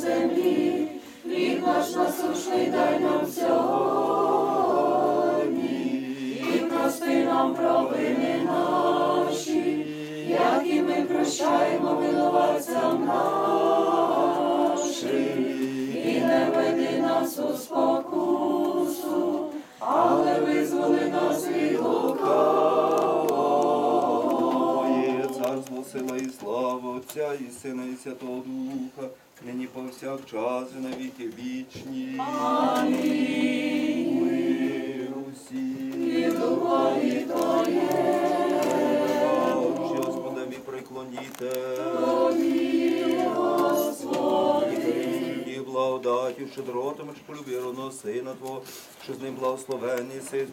землі, хліб наш насушний дай нам сьогодні, і прости нам провини наші, як і ми прощаємо. Сила і слава Отця і Сина і Святого Духа, нині повсякчас і на віки вічні. Амінь. Мир усім. І духові Божі, Господеві приклоніте. Тобі, Господи. І щедротами, що одного сина Твого, що з ним благословений си